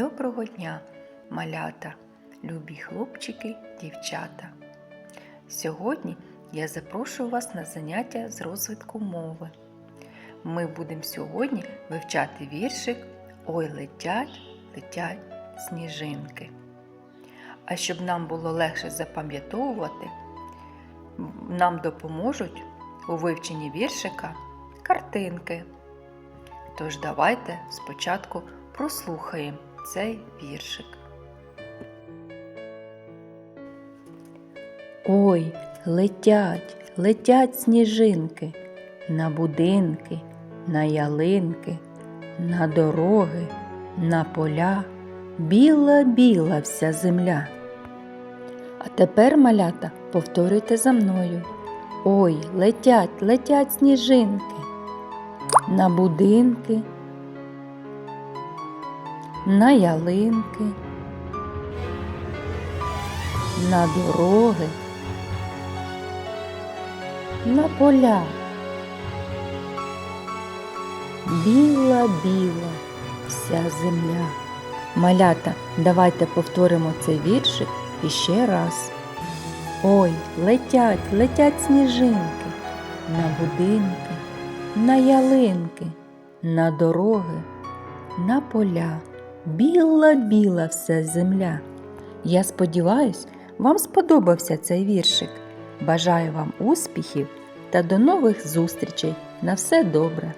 Доброго дня, малята, любі хлопчики, дівчата. Сьогодні я запрошую вас на заняття з розвитку мови. Ми будемо сьогодні вивчати віршик Ой летять, летять сніжинки. А щоб нам було легше запам'ятовувати, нам допоможуть у вивченні віршика картинки. Тож давайте спочатку прослухаємо цей віршик. Ой, летять, летять сніжинки на будинки, на ялинки, на дороги, на поля, біла-біла вся земля. А тепер, малята, повторюйте за мною. Ой, летять, летять сніжинки на будинки, на ялинки, на дороги, на поля. Біла-біла вся земля. Малята, давайте повторимо цей віршик іще раз. Ой, летять, летять сніжинки на будинки, на ялинки, на дороги, на поля. Біла-біла вся земля. Я сподіваюсь, вам сподобався цей віршик. Бажаю вам успіхів та до нових зустрічей. На все добре!